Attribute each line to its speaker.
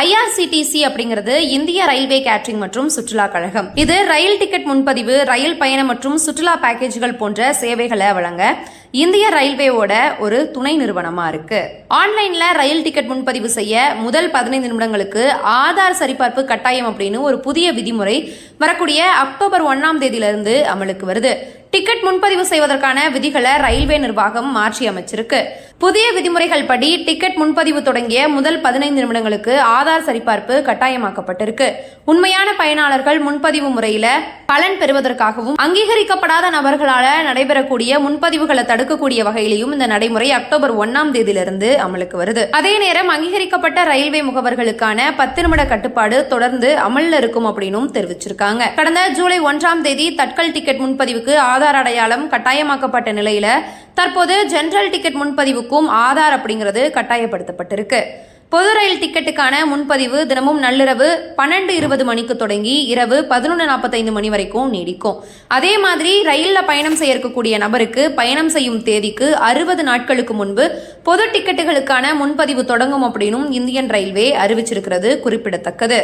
Speaker 1: IRCTC அப்படிங்கிறது இந்திய railway catering மற்றும் சுற்றுலா கழகம். இது ரயில் டிக்கெட் முன்பதிவு ரயில் பயணம் மற்றும் சுற்றுலா பேக்கேஜ்கள் போன்ற சேவைகளை வழங்க இந்திய ரயில்வேவோட ஒரு துணை நிறுவனமா இருக்கு. ஆன்லைன்ல ரயில் டிக்கெட் முன்பதிவு செய்ய முதல் பதினைந்து நிமிடங்களுக்கு ஆதார் சரிபார்ப்பு கட்டாயம் அப்படின்னு ஒரு புதிய விதிமுறை வரக்கூடிய அக்டோபர் ஒன்னாம் தேதியிலிருந்து அமலுக்கு வருது. டிக்கெட் முன்பதிவு செய்வதற்கான விதிகளை ரயில்வே நிர்வாகம் மாற்றி அமைச்சிருக்கு. புதிய விதிமுறைகள் படி டிக்கெட் முன்பதிவு தொடங்கிய முதல் பதினைந்து நிமிடங்களுக்கு ஆதார் சரிபார்ப்பு கட்டாயமாக்கப்பட்டிருக்கு. உண்மையான பயனாளர்கள் முன்பதிவு முறையில பலன் பெறுவதற்காகவும் அங்கீகரிக்கப்படாத நபர்களால நடைபெறக்கூடிய முன்பதிவுகளை தடுக்கக்கூடிய வகையிலையும் இந்த நடைமுறை அக்டோபர் ஒன்னாம் தேதியிலிருந்து அமலுக்கு வருது. அதே நேரம் அங்கீகரிக்கப்பட்ட ரயில்வே முகவர்களுக்கான பத்து நிமிட கட்டுப்பாடு தொடர்ந்து அமல்ல இருக்கும் அப்படின்னும் தெரிவிச்சிருக்காங்க. கடந்த ஜூலை ஒன்றாம் தேதி தட்கல் டிக்கெட் முன்பதிவுக்கு ஆதார் அடையாளம் கட்டாயமாக்கப்பட்ட நிலையில தற்போது ஜென்ரல் டிக்கெட் முன்பதிவுக்கும் ஆதார் அப்படிங்கிறது கட்டாயப்படுத்தப்பட்டிருக்கு. பொது ரயில் டிக்கெட்டுக்கான முன்பதிவு தினமும் நள்ளிரவு பன்னெண்டு இருபது மணிக்கு தொடங்கி இரவு பதினொன்று நாற்பத்தைந்து மணி வரைக்கும் நீடிக்கும். அதே மாதிரி ரயிலில் பயணம் செய்ய இருக்கக்கூடிய நபருக்கு பயணம் செய்யும் தேதிக்கு அறுபது நாட்களுக்கு முன்பு பொது டிக்கெட்டுகளுக்கான முன்பதிவு தொடங்கும் அப்படின்னும் இந்தியன் ரயில்வே அறிவிச்சிருக்கிறது குறிப்பிடத்தக்கது.